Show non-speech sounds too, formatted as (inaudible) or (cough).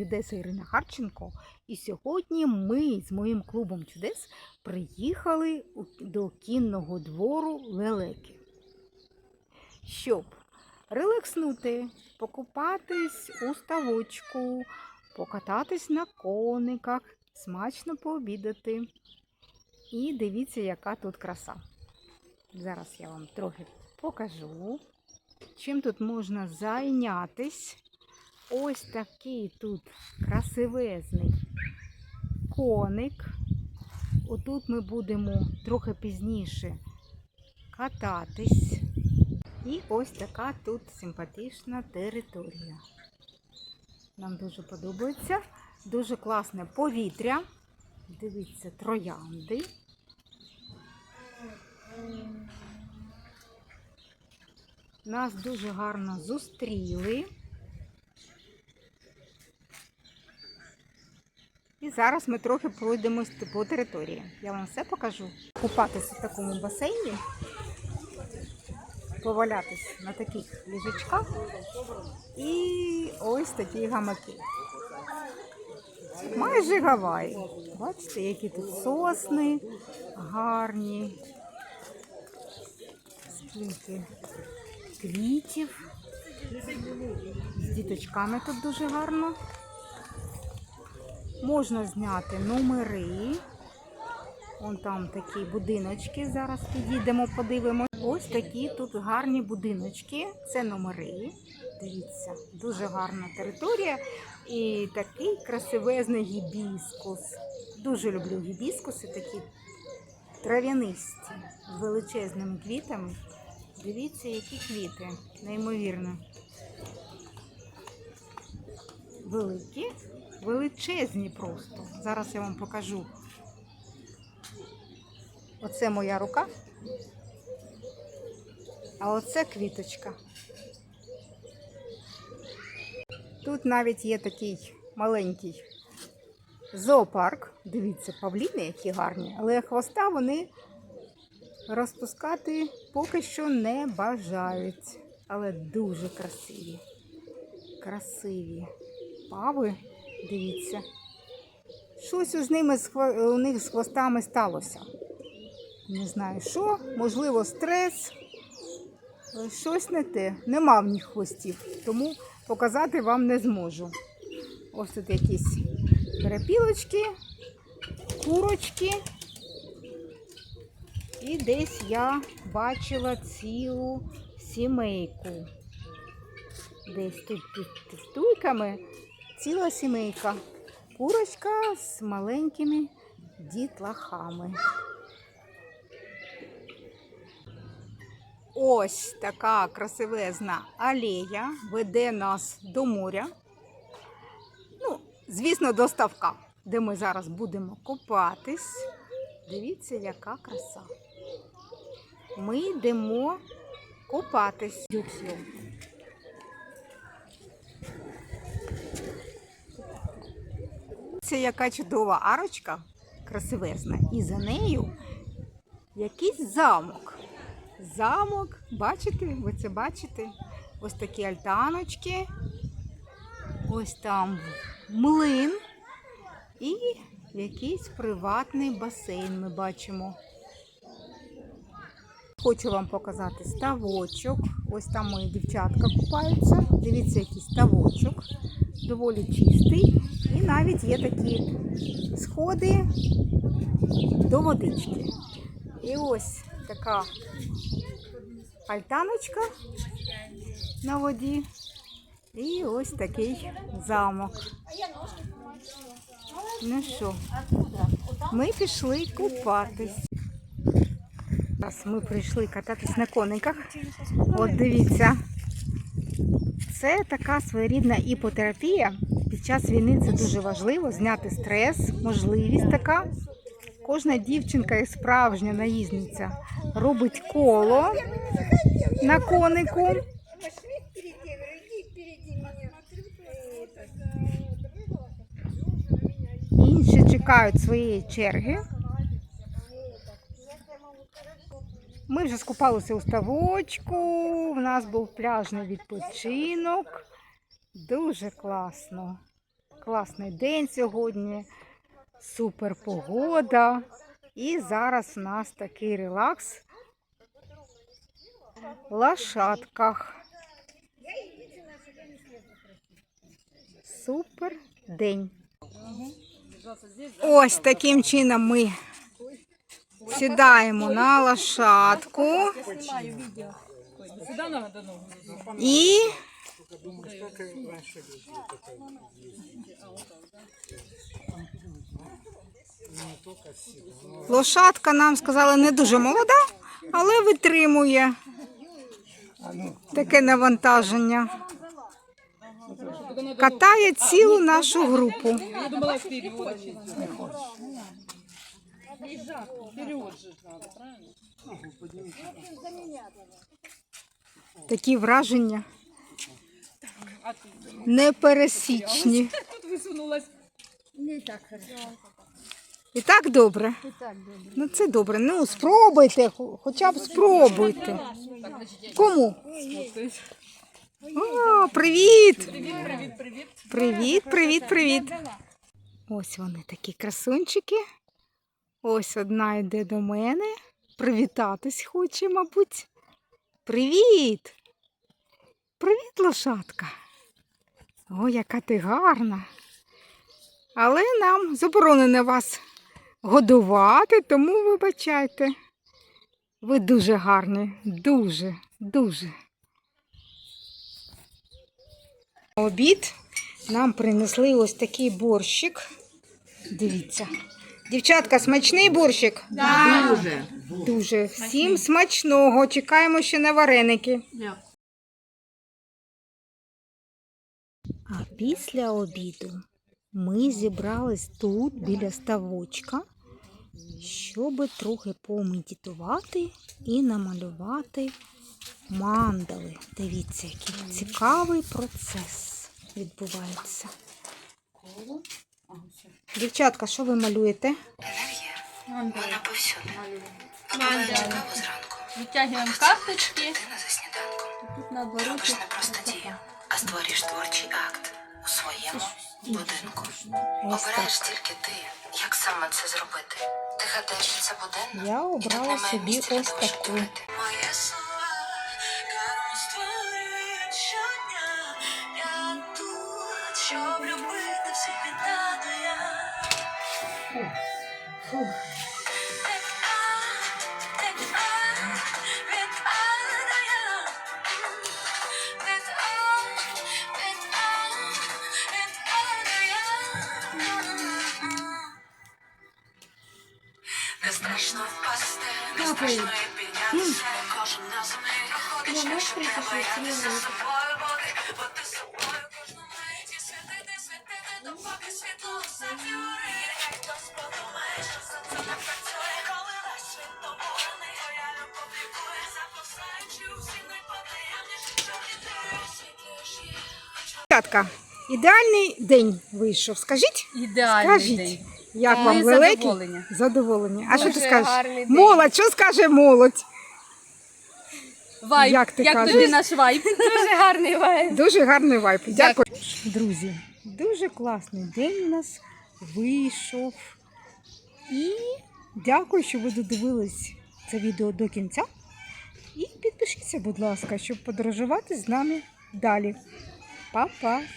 Гідеса Ірина Харченко. І сьогодні ми з моїм клубом чудес приїхали до кінного двору лелеки. Щоб релакснути, покупатись у ставочку, покататись на кониках, смачно пообідати. І дивіться, яка тут краса. Зараз я вам трохи покажу. Чим тут можна зайнятись? Ось такий тут красивезний коник. Отут ми будемо трохи пізніше кататись. І ось така тут симпатична територія. Нам дуже подобається. Дуже класне повітря. Дивіться, троянди. Нас дуже гарно зустріли. Зараз ми трохи пройдемось по території. Я вам все покажу. Купатися в такому басейні, повалятись на таких ліжечках і ось такі гамаки. Майже Гаваї. Бачите, які тут сосни гарні. Скільки квітів. З діточками тут дуже гарно. Можна зняти номери. Вон там такі будиночки. Зараз підійдемо, подивимось. Ось такі тут гарні будиночки. Це номери. Дивіться, дуже гарна територія. І такий красивезний гібіскус. Дуже люблю гібіскуси, такі трав'янисті з величезними квітами. Дивіться, які квіти, неймовірно. Великі, величезні просто. Зараз я вам покажу. Оце моя рука. А оце квіточка. Тут навіть є такий маленький зоопарк. Дивіться, павліни, які гарні, але хвоста вони розпускати поки що не бажають. Але дуже красиві. Красиві пави, дивіться. Щось з ними у них з хвостами сталося. Не знаю що, можливо, стрес. е, Щось не те. Нема в них хвостів, тому показати вам не зможу. Ось тут якісь перепілочки, курочки. І десь я бачила цілу сімейку. Десь тут під стульками ціла сімейка. Курочка з маленькими дітлахами. Ось така красивезна алея веде нас до моря. Ну, звісно, до ставка, де ми зараз будемо купатись. Дивіться, яка краса. Ми йдемо купатись. Це яка чудова арочка, красивезна, і за нею якийсь замок. Замок, бачите, ви це бачите? Ось такі альтаночки, ось там млин і якийсь приватний басейн ми бачимо. Хочу вам показати ставочок. Ось там мої дівчатка купаються. Дивіться, який ставочок. Доволі чистий. І навіть є такі сходи до водички. І ось така альтаночка на воді. І ось такий замок. Ну що, ми пішли купатись. Зараз ми прийшли кататись на кониках. От дивіться. Це така своєрідна іпотерапія. Під час війни це дуже важливо зняти стрес, можливість така. Кожна дівчинка і справжня наїзниця робить коло на конику. Інші чекають своєї черги. Ми вже скупалися у ставочку, у нас був пляжний відпочинок. Дуже класно. Класний день сьогодні. Супер погода. І зараз у нас такий релакс в лошадках. Супер день. Ось таким чином ми сідаємо на лошадку і лошадка нам сказали не дуже молода, але витримує таке навантаження. Катає цілу нашу групу. Думала, вперед. Же надо, правильно? Такі враження А ты непересічні. тут высунулась. Не так хорошо. І так добре. Не так добре. Ну це добре. Ну спробуйте, хоча б спробуйте. Кому? О, привіт! Привет, привет, привет. Привіт, привіт, привіт. Ось вони такі красунчики. Ось одна йде до мене. Привітатись хоче, мабуть. Привіт! Привіт, лошадка. О, яка ти гарна. Але нам заборонено вас годувати, тому вибачайте. Ви дуже гарні, дуже, дуже. Обід нам принесли ось такий борщик. Дивіться. Дівчатка, смачний борщик? Дуже. Дуже. Всім смачного. Чекаємо ще на вареники. А після обіду ми зібрались тут біля ставочка, щоб трохи помедитувати і намалювати мандали. Дивіться, який цікавий процес відбувається. Дівчатка, що ви малюєте? Вона повсюди. Каву зранку. Витягиваем карточки. Тут наоборот. Робиш не просто дію, а створюєш творчий акт у своєму будинку. Ось Обираєш так. тільки ти, як саме це зробити. Ти гадаєш, що це буденно? Я обрала собі ось таку. творити. Не страшно впасти, не страшно і піднятися. Кожен на землі проходить шлях, не боятися собою бути, бути собою кожну мить і світити, світити, допоки світло зав'юри. Дівчатка, ідеальний день вийшов. Скажіть? Ідеальний Скажіть, день. як Ми вам великі? задоволені. Задоволені. А що ти Дуже скажеш? гарний день. Молодь, що скаже молодь? Вайб. Як ти кажеш? тобі наш вайб? (laughs) Дуже гарний вайб. Дуже гарний вайп. Дякую. Друзі, дуже класний день у нас вийшов. І дякую, що ви додивились це відео до кінця. І підпишіться, будь ласка, щоб подорожувати з нами далі. Papá.